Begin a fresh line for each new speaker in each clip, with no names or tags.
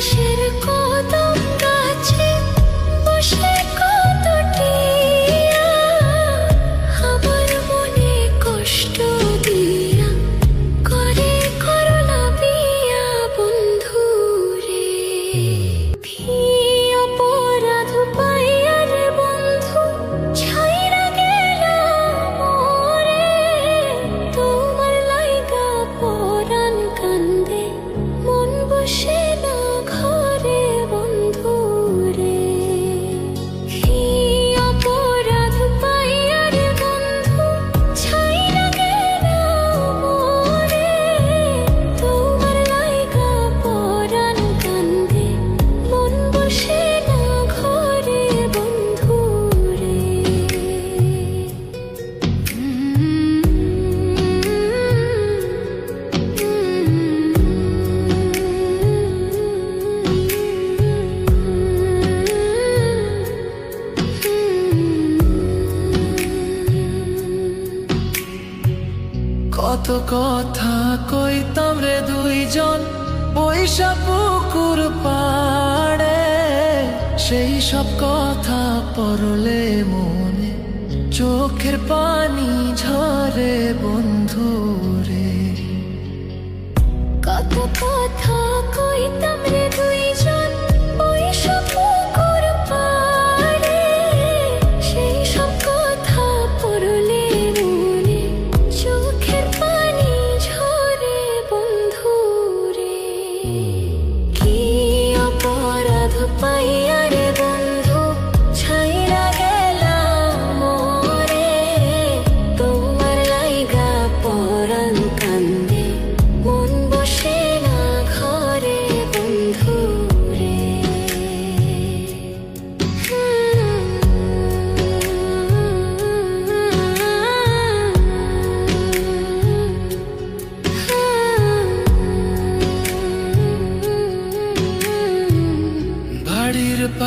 আকাশের
কথা কথা কইতাম রে দুইজন। বৈশা পুকুর পাড়ে সেই সব কথা পরলে মনে চোখের পানি ঝর।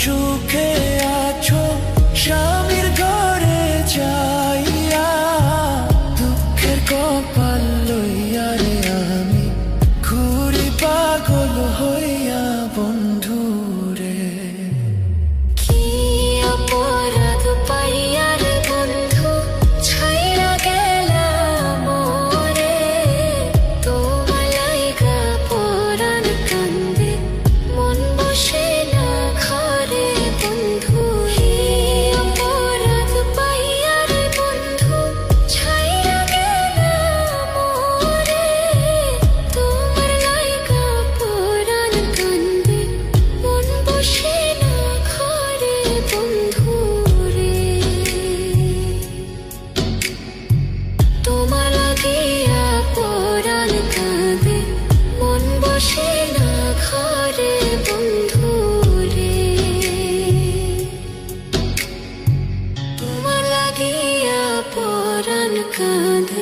সুখে আছো
সা I couldn't